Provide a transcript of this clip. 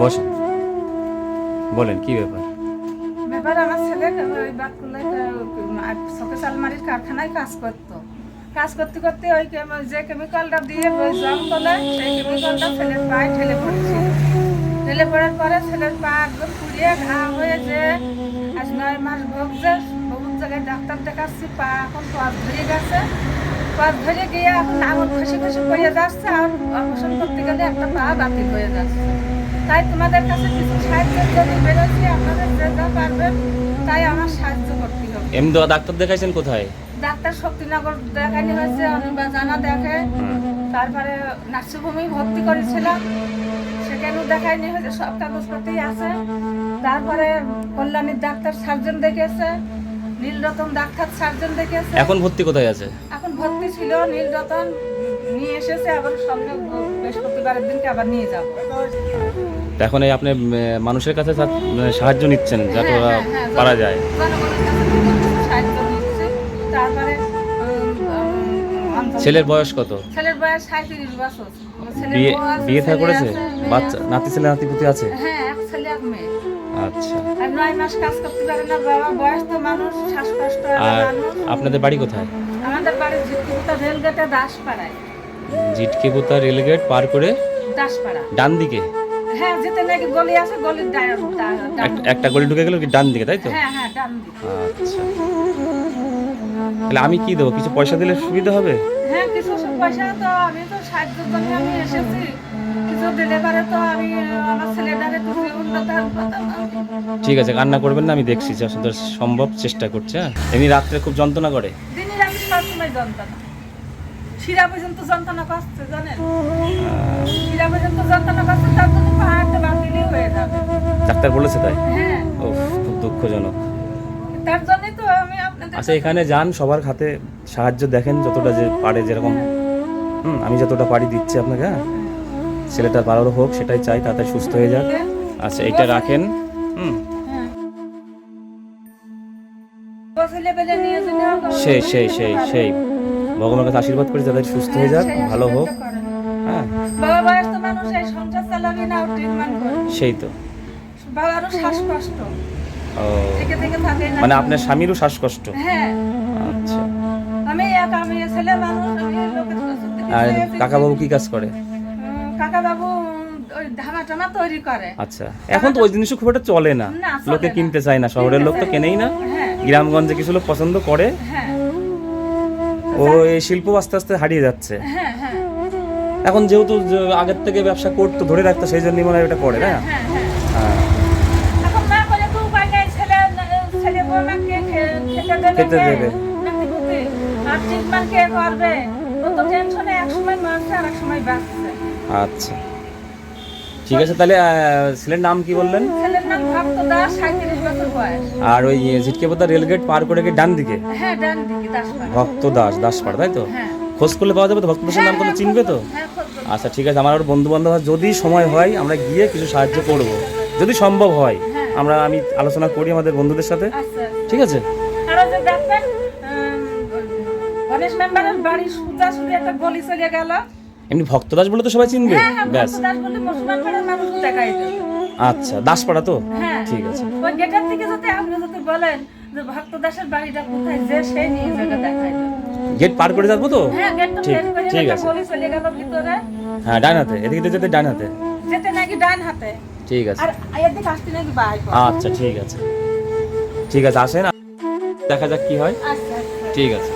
বসেন। বলেন, কি ব্যাপার? ব্যাপার, আমার ছেলে, ওই বাটকুলায় শোকেস আলমারির কারখানায় কাজ করতো। কাজ করতে করতে ওই যে কেমিক্যালটা দিয়ে জং তোলে, সেই কেমিক্যালটা ছেলের পায়ে ঠেলে পড়েছিল ঠেলে পড়ার পরে ছেলের পা একদম পুড়িয়ে ঘা হয়ে যে আজ নয় মাস ভোগছে বহুত জায়গায় ডাক্তার দেখাচ্ছি, পা এখন পথ ধরে গেছে। পথ ধরে গিয়ে এখন আঙুল খুশি খুশি পড়ে যাচ্ছে, আর অপারেশন করতে গেলে একটা পা বাতিল হয়ে যাচ্ছে। তাই তোমাদের কাছে কিছু সাহায্যের জন্য বেরোচ্ছি আপনাদের যে যা পারবেন তাই আমার সাহায্য করতে হবে। এমনি ডাক্তার দেখাইছেন কোথায়? ডাক্তার শক্তিনগর দেখানি হয়েছে অনির্বা জানা দেখে। তারপরে নার্সিংহোমেই ভর্তি করেছিলাম সেখানেও দেখাইনি হয়েছে সব কাগজপত্রই আছে। তারপরে কল্যাণীর ডাক্তার সার্জন দেখেছে নীলরতন ডাক্তার সার্জন দেখেছে এখন ভর্তি কোথায় আছে? এখন ভর্তি ছিল নীলরতন নিয়ে এসেছে আবার সামনে বৃহস্পতিবারের দিনকে আবার নিয়ে যাব। তা এখন এই আপনি মানুষের কাছে সাহায্য নিচ্ছেন যাতে ওরা হ্যাঁ, হ্যাঁ, পারা যায়। ছেলের বয়স কত? ছেলের বয়স বছর। বিয়ে বিয়ে থা করেছে? বাচ্চা নাতি ছেলে নাতি পুতি আছে? হ্যাঁ এক ছেলে এক মেয়ে। আচ্ছা। আর নয় মাস কাজ করতে পারে না বাবা বয়স তো মানুষ শ্বাসকষ্ট আর আপনাদের বাড়ি কোথায়? আমাদের বাড়ির ঝিটকিপুতা রেলগেটে দাসপাড়ায়। জিটকেপুতা রেলগেট পার করে দাসপাড়া। ডান দিকে হ্যাঁ যেতে নাকি গলি আছে গলির ডান ডান- ডান- এক- একটা গলি ঢুকে গেল কি ডান দিকে তাই তো? হ্যাঁ হ্যাঁ ডান দিকে। আচ্ছা। তাহলে আমি কি দেবো? কিছু পয়সা দিলে সুবিধা হবে? হ্যাঁ কিছু পয়সা তো আমি তো সাহায্যের জন্য আমি এসেছি। কিছু দিলে পারে তো আমি আমার ছেলেটারে তো ঠিক আছে কান্না করবেন না আমি দেখছি যতদূর সম্ভব চেষ্টা করছি হ্যাঁ? এমনি রাত্রে খুব যন্ত্রণা করে? আমি সবসময় যন্ত্রণা। শিরা পর্যন্ত যন্ত্রণা করছে জানেন? শিরা পর্যন্ত যন্ত্রণা করছে তার জন্য পাহাড়টা বাতিলই হয়ে যাবে। ডাক্তার বলেছে তাই? হ্যাঁ। খুব দুঃখজনক। তার জন্যই তো আমি আপনাদের আচ্ছা এখানে যান সবার হাতে সাহায্য দেখেন যতটা যে পারে যেরকম। হুম আমি যতটা পারি দিচ্ছি আপনাকে হ্যাঁ? ছেলেটা ভালো হোক সেটাই চাই তাড়াতাড়ি সুস্থ হয়ে যাক। আচ্ছা এটা রাখেন। হুম। হ্যাঁ। সেই সেই সেই সেই। ভগবানের কাছে আশীর্বাদ করি যাতে সুস্থ হয়ে যাক ভালো হোক। হ্যাঁ। সেই তো। ও। মানে আপনার স্বামীরও শ্বাসকষ্ট? হ্যাঁ। আচ্ছা। আর। কাকাবাবু কি কাজ করে? কাকাবাবু তৈরি করে। আচ্ছা। এখন তো ওই জিনিসও খুব একটা চলে না। না, লোকে কিনতে চায় না শহরের লোক তো কেনেই না। হ্যাঁ। গ্রামগঞ্জে কিছু লোক পছন্দ করে। হ্যাঁ। ও এই শিল্প আস্তে আস্তে হারিয়ে যাচ্ছে। হ্যাঁ হ্যাঁ। এখন যেহেতু আগের থেকে ব্যবসা করতো ধরে রাখতো সেই জন্যই মনে হয় এটা করে না? হ্যাঁ খেতে দেবে আচ্ছা। ঠিক আছে তাহলে ছেলের নাম কি বললেন? আর ওই ঝিটকেপোতা রেলগেট পার করে গিয়ে ডান দিকে? হ্যাঁ ভক্ত দাস দাসপাড়া। তাই তো? হ্যাঁ। খোঁজ করলে পাওয়া যাবে তো? ভক্ত দাসের নাম করলে চিনবে তো? হ্যাঁ। আচ্ছা ঠিক আছে আমার বন্ধু বান্ধব যদি সময় হয় আমরা গিয়ে কিছু সাহায্য করব। যদি সম্ভব হয় আমরা আমি আলোচনা করি আমাদের বন্ধুদের সাথে। আচ্ছা ঠিক আছে? গণেশ মেম্বারের বাড়ি সুজা সুজি একটা গলি চলে গেল। এমনি ভক্ত দাস বলে তো সবাই চিনবে? হ্যাঁ হ্যাঁ ব্যাস। আচ্ছা দাসপাড়া তো? হ্যাঁ। ঠিক আছে। থেকে আপনি যদি বলেন যে ভক্ত বাড়িটা কোথায় যে সেই নিয়ে জায়গা দেখাই দেবে। গেট পার করে যাব তো? ঠিক ঠিক আছে। হ্যাঁ ডান হাতে এদিকে যেতে ডান হাতে। যেতে নাকি ডান হাতে। ঠিক আছে। আর এদিকে আসতে নাকি বাই আচ্ছা ঠিক আছে। ঠিক আছে আসেন। দেখা যাক কি হয়। আচ্ছা আচ্ছা। ঠিক আছে।